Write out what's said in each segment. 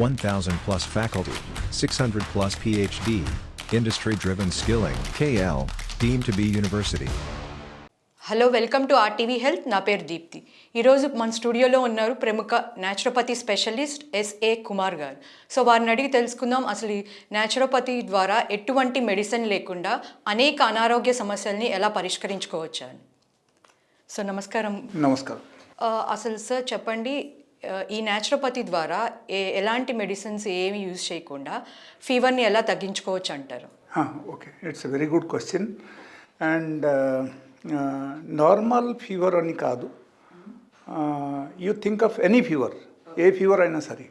1000 plus faculty, 600 plus PhD, industry driven skilling, KL, deemed to be university. Hello welcome to RTV health నా పేరు దీప్తి. ఈరోజు మన స్టూడియోలో ఉన్నారు ప్రముఖ న్యాచురోపతి స్పెషలిస్ట్ ఎస్ఏ కుమార్ గారు. సో వారిని అడిగి తెలుసుకుందాం అసలు ఈ న్యాచురోపతి ద్వారా ఎటువంటి మెడిసిన్ లేకుండా అనేక అనారోగ్య సమస్యల్ని ఎలా పరిష్కరించుకోవచ్చు అని. సో నమస్కారం. నమస్కారం. ఆ, అసలు సార్ చెప్పండి ఈ న్యాచురోపతి ద్వారా ఏ ఎలాంటి మెడిసిన్స్ ఏమి యూజ్ చేయకుండా ఫీవర్ని ఎలా తగ్గించుకోవచ్చు అంటారు? Okay it's very good question and normal fever అని కాదు. You think of any fever A fever అయినా సరే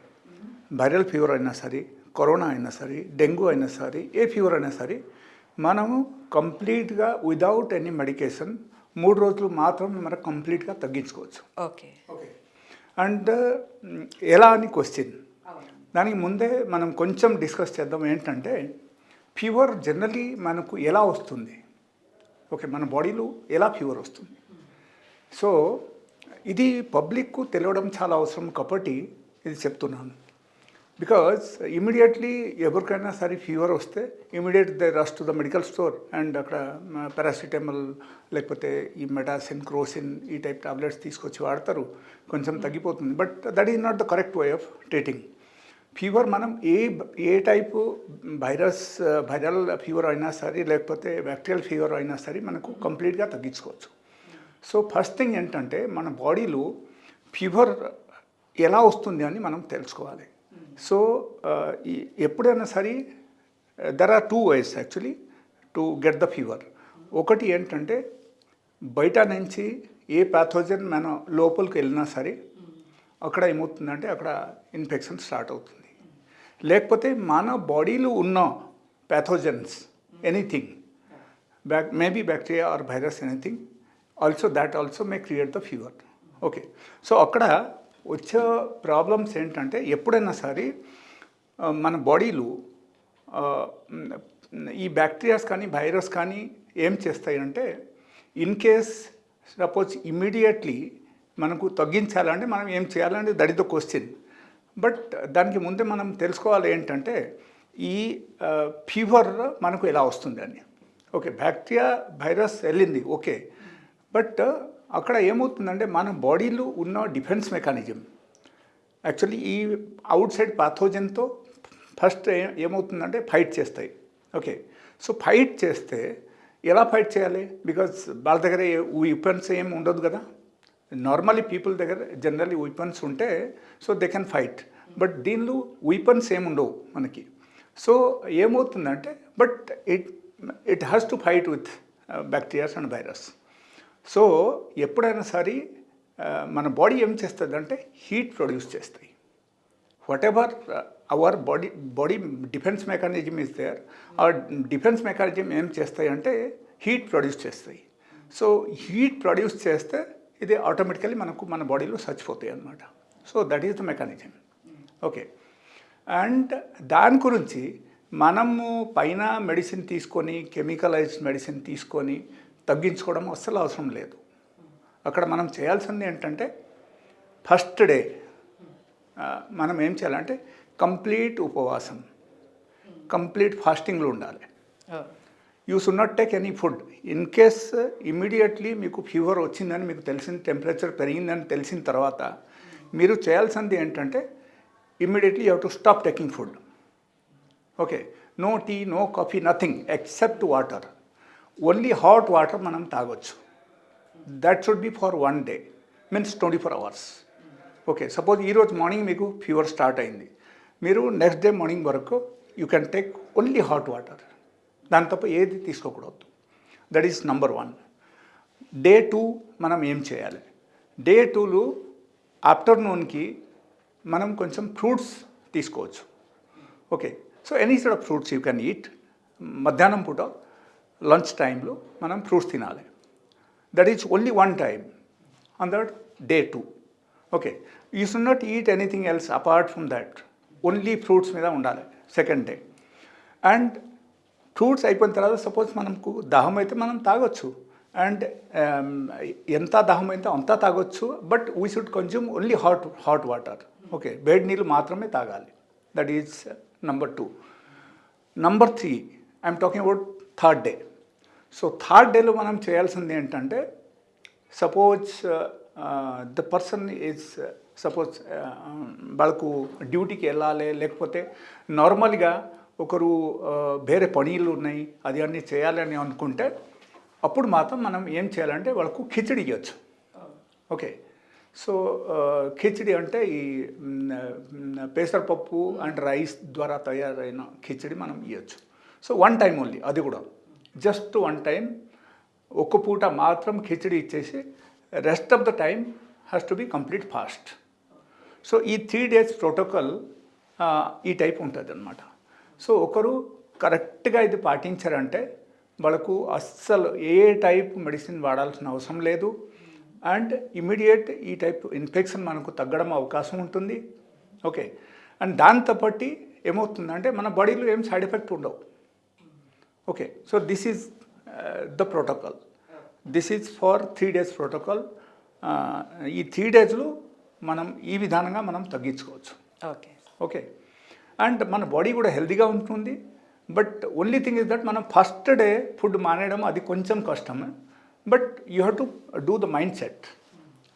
వైరల్ ఫీవర్ అయినా సరే కరోనా అయినా సరే డెంగ్యూ అయినా సరే ఏ ఫీవర్ అయినా సరే మనము కంప్లీట్గా విదౌట్ ఎనీ మెడికేషన్ మూడు రోజులు మాత్రం మనం కంప్లీట్గా తగ్గించుకోవచ్చు. ఓకే ఓకే అండ్ ఎలా అని క్వశ్చన్ దానికి ముందే మనం కొంచెం డిస్కస్ చేద్దాం ఏంటంటే ఫీవర్ జనరలీ మనకు ఎలా వస్తుంది? ఓకే మన బాడీలో ఎలా ఫీవర్ వస్తుంది? సో ఇది పబ్లిక్కు తెలియడం చాలా అవసరం కాబట్టి ఇది చెప్తున్నాను. బికాజ్ ఇమీడియట్లీ ఎవరికైనా సరే ఫీవర్ వస్తే immediate they rush to the medical store and అక్కడ పారాసిటమాల్ లేకపోతే ఈ మెటాసిన్ క్రోసిన్ ఈ టైప్ టాబ్లెట్స్ తీసుకొచ్చి వాడతారు. కొంచెం తగ్గిపోతుంది. But that is not the correct way of treating fever మనం ఏ ఏ టైపు వైరస్ వైరల్ ఫీవర్ అయినా సరే లేకపోతే బ్యాక్టీరియల్ ఫీవర్ అయినా సరే మనకు కంప్లీట్గా తగ్గించుకోవచ్చు. సో ఫస్ట్ థింగ్ ఏంటంటే మన బాడీలో ఫీవర్ ఎలా వస్తుంది అని మనం తెలుసుకోవాలి. సో uh, ఎప్పుడైనా సరే there are two ways actually to get the fever ఒకటి ఏంటంటే బయట నుంచి ఏ ప్యాథోజన్ మన లోపలికి వెళ్ళినా సరే అక్కడ ఏమవుతుందంటే అక్కడ ఇన్ఫెక్షన్ స్టార్ట్ అవుతుంది. లేకపోతే మన బాడీలో ఉన్న pathogens anything back maybe bacteria or virus anything also that also may create the fever okay so అక్కడ వచ్చే ప్రాబ్లమ్స్ ఏంటంటే ఎప్పుడైనా సరే మన బాడీలో ఈ బ్యాక్టీరియాస్ కానీ వైరస్ కానీ ఏం చేస్తాయంటే ఇన్ కేస్ సపోజ్ ఇమ్మీడియట్లీ మనకు తగ్గించాలంటే మనం ఏం చేయాలంటే that is the question. But దానికి ముందే మనం తెలుసుకోవాలి ఏంటంటే ఈ ఫీవర్ మనకు ఎలా వస్తుంది అని ఓకే బ్యాక్టీరియా వైరస్ వెళ్ళింది ఓకే. బట్ అక్కడ ఏమవుతుందంటే మన బాడీలో ఉన్న డిఫెన్స్ మెకానిజం. యాక్చువల్లీ ఈ అవుట్ సైడ్ పాథోజన్తో ఫస్ట్ ఏమవుతుందంటే ఫైట్ చేస్తాయి. ఓకే. సో ఫైట్ చేస్తే ఎలా ఫైట్ చేయాలి? బికాజ్ వాళ్ళ దగ్గర వెపన్స్ ఏం ఉండదు కదా. నార్మలీ పీపుల్ దగ్గర జనరలీ వెపన్స్ ఉంటే so they can fight. But దీనిలో వెపన్స్ ఏమి ఉండవు మనకి. సో ఏమవుతుందంటే but it it has to fight with bacterias and virus. So ఎప్పుడైనా సరే మన బాడీ ఏం చేస్తుంది అంటే హీట్ ప్రొడ్యూస్ చేస్తాయి. Whatever our body body defence mechanism is there ఆ డిఫెన్స్ మెకానిజం ఏం చేస్తాయి అంటే హీట్ ప్రొడ్యూస్ చేస్తాయి. సో హీట్ ప్రొడ్యూస్ చేస్తే ఇది ఆటోమేటికలీ మనకు మన బాడీలో చచ్చిపోతాయి అన్నమాట. So that is the mechanism okay and దాని గురించి మనము పైన మెడిసిన్ తీసుకొని కెమికలైజ్డ్ మెడిసిన్ తీసుకొని తగ్గించుకోవడం అస్సలు అవసరం లేదు. అక్కడ మనం చేయాల్సింది ఏంటంటే ఫస్ట్ డే మనం ఏం చేయాలంటే కంప్లీట్ ఉపవాసం కంప్లీట్ ఫాస్టింగ్లో ఉండాలి. You should not take any food. In case immediately మీకు ఫీవర్ వచ్చిందని మీకు తెలిసిన టెంపరేచర్ పెరిగిందని తెలిసిన తర్వాత మీరు చేయాల్సింది ఏంటంటే immediately you have to stop taking food. Okay. No tea no coffee nothing except water. Only hot water మనం తాగొచ్చు. That should be for one day means twenty four hours okay suppose ఈరోజు morning మీకు fever start అయింది. మీరు next day morning వరకు you can take only hot water దాని తప్ప ఏది తీసుకోకూడదు. That is number one day two మనం ఏం చేయాలి? డే టూలో ఆఫ్టర్నూన్కి మనం కొంచెం ఫ్రూట్స్ తీసుకోవచ్చు. Okay so any side of fruits you can eat మధ్యాహ్నం పూట లంచ్ టైంలో మనం ఫ్రూట్స్ తినాలి. That is only one time on that day two okay you should not eat anything else apart from that only fruits మీద ఉండాలి. Second day and fruits అయిపోయిన తర్వాత suppose మనకు దాహం అయితే మనం తాగొచ్చు. అండ్ um, ఎంత దాహం అయితే అంతా తాగొచ్చు. But we should consume only hot hot water okay వేడి నీళ్ళు మాత్రమే తాగాలి. That is number two number three I'm talking about third day so third డేలో మనం చేయాల్సింది ఏంటంటే suppose the person is suppose వాళ్ళకు డ్యూటీకి వెళ్ళాలి లేకపోతే నార్మల్గా ఒకరు uh, వేరే పనీలు ఉన్నాయి అది అన్నీ చేయాలని అనుకుంటే అప్పుడు మాత్రం మనం ఏం చేయాలంటే వాళ్ళకు ఖిచడి ఇవ్వచ్చు ఓకే సో uh, కిచిడి అంటే ఈ పెసరపప్పు అండ్ రైస్ ద్వారా తయారైన కిచిడి మనం ఇవ్వచ్చు సో వన్ టైం ఓన్లీ అది కూడా. జస్ట్ వన్ టైం ఒక్క పూట మాత్రం కిచిడి ఇచ్చేసి rest of the time has to be complete fast so ఈ త్రీ డేస్ ప్రోటోకాల్ ఈ టైప్ ఉంటుంది అనమాట సో ఒకరు కరెక్ట్గా ఇది పాటించారంటే వాళ్ళకు అస్సలు ఏ టైప్ మెడిసిన్ వాడాల్సిన అవసరం లేదు. అండ్ ఇమీడియట్ ఈ టైప్ ఇన్ఫెక్షన్ మనకు తగ్గడం అవకాశం ఉంటుంది. ఓకే అండ్ దాంతో బట్టి ఏమవుతుందంటే మన బాడీలో ఏం సైడ్ ఎఫెక్ట్ ఉండవు. Okay so this is the protocol this is for three days protocol ఈ త్రీ డేస్లో మనం ఈ విధానంగా మనం తగ్గించుకోవచ్చు ఓకే ఓకే అండ్ మన బాడీ కూడా హెల్తీగా ఉంటుంది but only thing is that మనం ఫస్ట్ డే ఫుడ్ మానేయడం అది కొంచెం కష్టమే but you have to do the mind set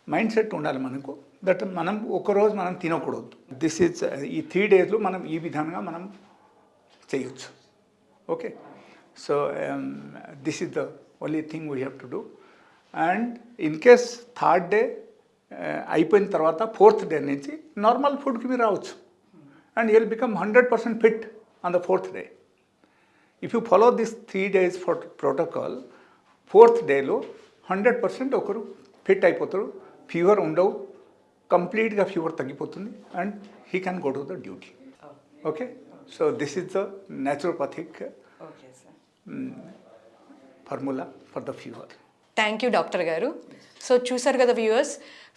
mind set ఉండాలి మనకు దట్ మనం ఒకరోజు మనం తినకూడదు దిస్ ఈజ్ ఈ త్రీ డేస్లో మనం ఈ విధంగా మనం చేయొచ్చు okay so this is the only thing we have to do and in case third day అయిపోయిన తర్వాత ఫోర్త్ డే నుంచి నార్మల్ ఫుడ్కి మీరు రావచ్చు. And you will become hundred percent fit on the fourth day if you follow this three days protocol fourth డేలో hundred percent ఒకరు fit అయిపోతారు. Fever ఉండవు. కంప్లీట్గా ఫీవర్ తగ్గిపోతుంది. And he can go to the duty okay so this is the naturopathic formula for the fever. Thank you doctor గారు. So చూసారు కదా viewers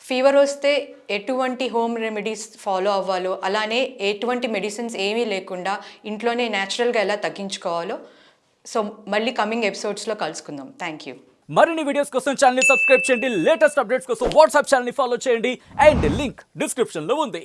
fever వస్తే ఎటువంటి హోమ్ రెమెడీస్ ఫాలో అవ్వాలో అలానే ఎటువంటి మెడిసిన్స్ ఏమీ లేకుండా ఇంట్లోనే న్యాచురల్గా ఎలా తగ్గించుకోవాలో సో మళ్ళీ కమింగ్ ఎపిసోడ్స్లో కలుసుకుందాం. థ్యాంక్ యూ మరిన్ని వీడియోస్ కోసం ఛానల్ సబ్స్క్రైబ్ చేయండి. లేటెస్ట్ అప్డేట్స్ కోసం వాట్సాప్ ఛానల్ ఫాలో చేయండి. అండ్ లింక్ డిస్క్రిప్షన్లో ఉంది.